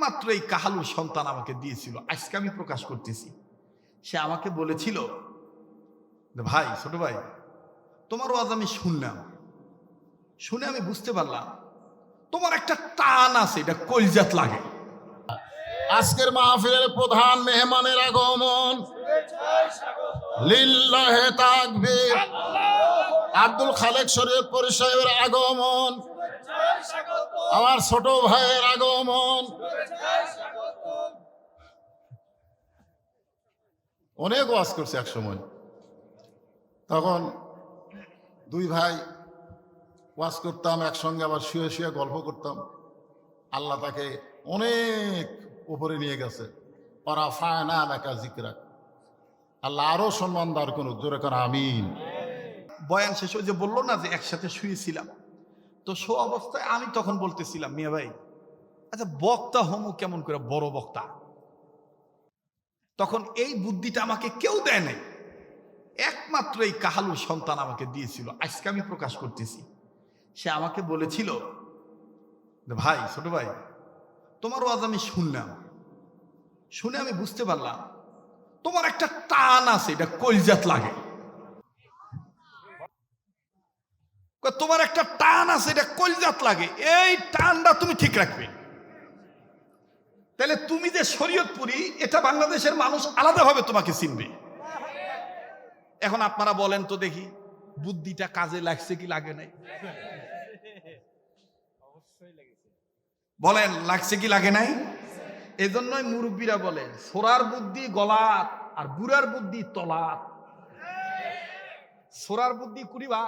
একমাত্র এই কাহালু সন্তান আমাকে দিয়েছিল। আজকে আমি প্রকাশ করতেছি। সে আমাকে বলেছিল, ভাই, ছোট ভাই, তোমার ওয়াজ আমি শুনলাম। শুনে আমি বুঝতে পারলাম, তোমার একটা টান আছে, এটা কলজাত লাগে। আজকের মাহফিলের প্রধান মেহমানের আগমন। লিল্লাহে তাকবীর। আব্দুল খালেক শরীয়তপুর সাহেবের আগমন। আমার ছোট ভাইয়ের আগমন। অনেক ওয়াজ করছে এক সময় তখন দুই ভাই ওয়াজ করতাম, একসঙ্গে আবার শুয়ে শুয়ে গল্প করতাম। আল্লাহ তাকে অনেক উপরে নিয়ে গেছে। ওরা ফায়না এলাকা জিকরা আল্লাহ আরও সম্মান দার করুক, জোরে কর, আমিন। বয়ান শেষ যে বলল না যে একসাথে শুয়েছিলাম। তো সো অবস্থায় আমি তখন বলতেছিলাম, মিয়া ভাই আচ্ছা বক্তা হমু কেমন করে বড় বক্তা? তখন এই বুদ্ধিটা আমাকে কেউ দেয় নাই। একমাত্র এই কাহালু সন্তান আমাকে দিয়েছিল। আজকে আমি প্রকাশ করতেছি। সে আমাকে বলেছিল ভাই, ছোট ভাই, তোমার ওয়াজ আমি শুনলাম। শুনে আমি বুঝতে পারলাম, তোমার একটা টান আছে, এটা কলজাত লাগে কয়, তোমার একটা টান আছে, এটা কলজাত লাগে। এই টানটা তুমি ঠিক রাখবে। তাহলে তুমি যে শরীয়তপুরি, এটা বাংলাদেশের মানুষ আলাদাভাবে তোমাকে চিনবে। এখন আপনারা বলেন তো দেখি, বুদ্ধিটা কাজে লাগছে কি লাগে নাই? বলেন, লাগছে কি লাগে নাই? এজন্যই মুরব্বীরা বলে সোরার বুদ্ধি গলাত, আর বুড়ার বুদ্ধি তলাত। সোরার বুদ্ধি কুড়িবা?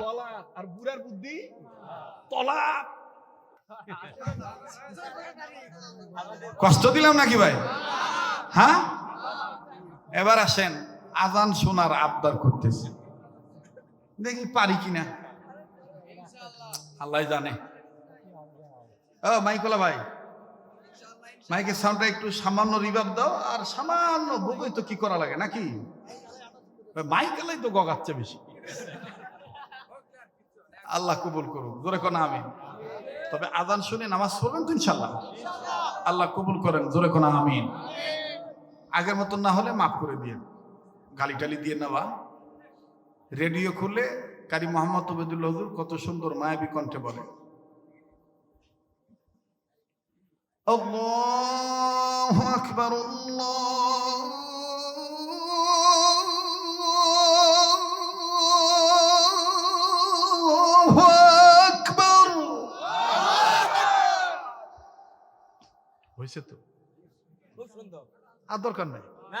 গলাত আর বুড়ার বুদ্ধি তলাত কষ্ট দিলাম নাকি ভাই? হ্যাঁ? এবার আসেন, আজান শোনার আবদার করতেছে। দেখি পারি কিনা। আল্লাহ জানে। ও মাইকলা ভাই। মাইকের সাউন্ডটা একটু সামান্য রিভাব দাও, আর সামান্য বগই তো কি করা লাগে, নাকি? মাইকেলাই তো গগাচ্ছে বেশি। আল্লাহ কবুল করুন জোরে কোন আমি তবে আজান শুনে নামাজ পড়বেন তো ইনশাল্লাহ আল্লাহ কবুল করেন জোরে কোন আমিন আগের মতন না হলে মাফ করে দিয়ে গালি টালি দিয়ে নেওয়া রেডিও খুললে কারি মোহাম্মদ তবেদুল্লাহ হুজুর কত সুন্দর মায়াবী কণ্ঠে বলে الله أكبر الله হয়েছে তো? আর দরকার নাই? না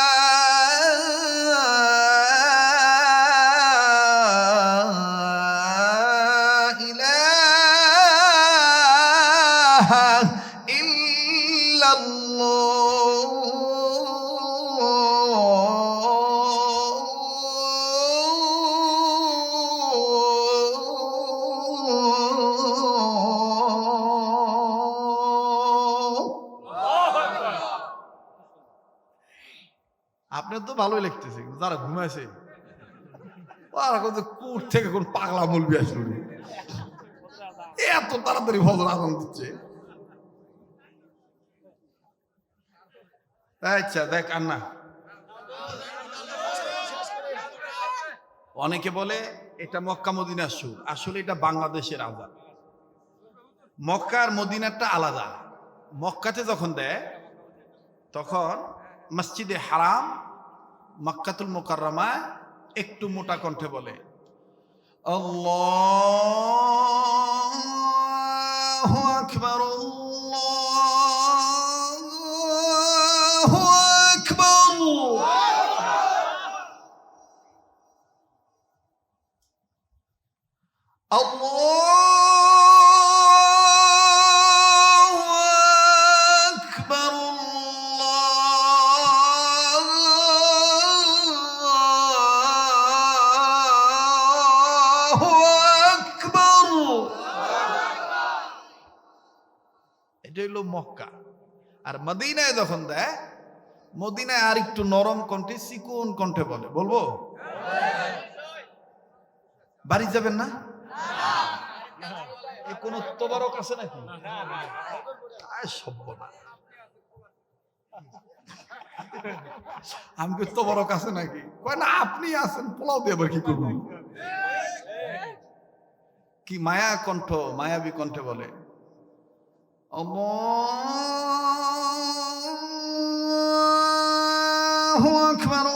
আপনার তো ভালোই লিখতেছে যারা ঘুমাইছে, ওরা কত কুট থেকে কোন পাগলা মলবি আসলো এত তাড়াতাড়ি ফজর আজান দিচ্ছে। আচ্ছা দেখ, আন্না। অনেকে বলে, এটা মক্কা মদিনার সুর। আসলে এটা বাংলাদেশের আজান। মক্কা আর মদিনারটা আলাদা। মক্কাতে যখন দেয়, তখন মসজিদে হারাম মাক্কাতুল মোকাররমা একটু মোটা কণ্ঠে বলে আল্লাহু আকবার এটা হইল মক্কা। আর মদিনায় যখন দেয়, মদিনায় আর একটু নরম কণ্ঠে কণ্ঠে বলে। বলব? বাড়ি যাবেন না? কোন তোবারক আছে নাকি? না আমি তোবারক আছে নাকি? না, আপনি আছেন, পোলাও দিয়ে আবার কি করবেন কি মায়া কণ্ঠ মায়াবী কণ্ঠে বলে আল্লাহু আকবার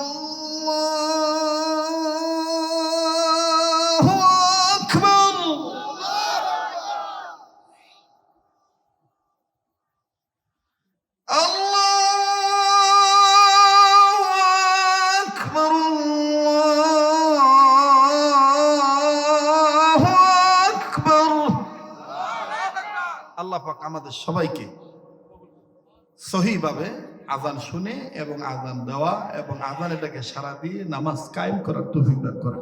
আল্লাহ পাক আমাদের সবাইকে সহিভাবে আজান শুনে এবং আজান দেওয়া এবং আজান এটাকে সারা দিয়ে নামাজ কায়েম করার তৌফিক দান করে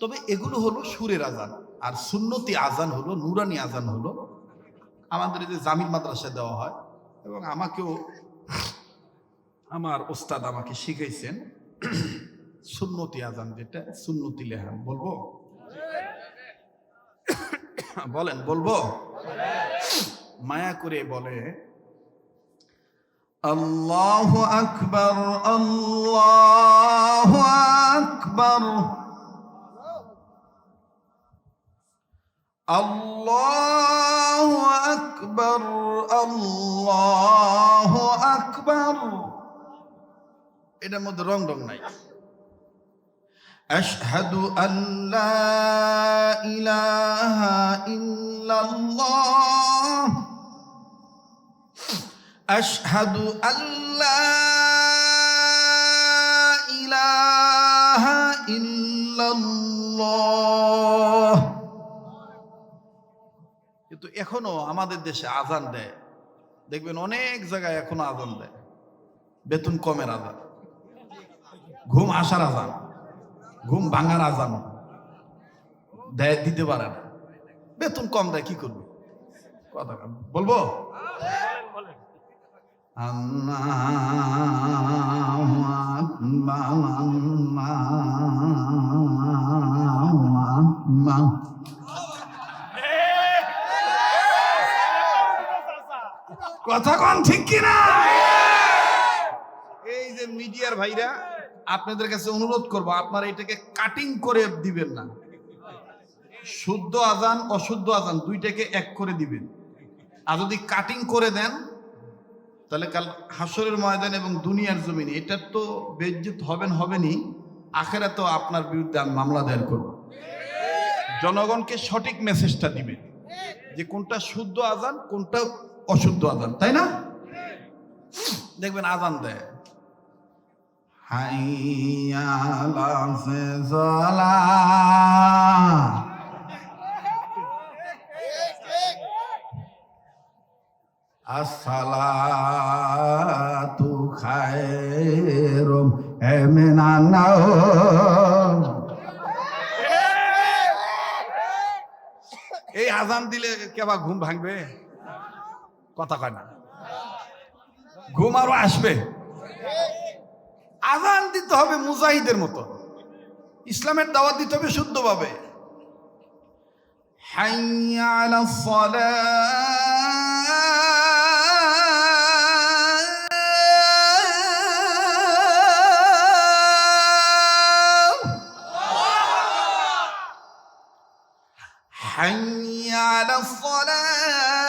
তবে এগুলো হলো সুরের আজান। আর সুন্নতি আজান হলো, নুরানি আজান হলো। আমাদের যে জামিল মাদ্রাসায় দেওয়া হয় এবং আমাকেও আমার ওস্তাদ আমাকে শিখাইছেন সুন্নতি আজান যেটা, সুন্নতি লেহান। বলব? বলেন, বলব? মায়া করে বলে, আল্লাহ আকবর আল্লাহ আকবর। আল্লাহ আকবর আল্লাহ আকবর। এটার মধ্যে রং রং নাই। أشهد أن لا إله إلا الله أشهد أن لا إله إلا الله কিন্তু এখনো আমাদের দেশে আজান দেয় দেখবেন অনেক জায়গায় এখনো আজান দেয় বেতন কমের আজান ঘুম আসার আজান ঘুম ভাঙার আজান। দেয়, দিতে পারে না। বেতন কম দেয়, কি করবে? কথা বলব। কথা কন ঠিক কিনা? এই যে মিডিয়ার ভাইরা আপনাদের কাছে অনুরোধ করব, আপনারা এটাকে কাটিং করে দিবেন না। শুদ্ধ আজান, অশুদ্ধ আজান, দুইটাকে এক করে দিবেন। আর যদি কাটিং করে দেন, তাহলে কাল হাসরের ময়দান এবং দুনিয়ার জমিনে, এটার তো বেজ্জিত হবেন হবেনি আখেরা তো আপনার বিরুদ্ধে আমি মামলা দায়ের করব। জনগণকে সঠিক মেসেজটা দিবেন, যে কোনটা শুদ্ধ আজান, কোনটা অশুদ্ধ আজান, তাই না? দেখবেন আজান দেয়। হাইয়া লাফে জলা আসসালাতু খায়রুম মিনান্নাও এই আজান দিলে কেবা ঘুম ভাঙবে? কথা কয় না। ঘুম আরও আসবে। আজান দিতে হবে মুজাহিদের মতো ইসলামের দাওয়াত দিতে হবে শুদ্ধভাবে হাইয়া আলাস সালাহ حي على الصلاة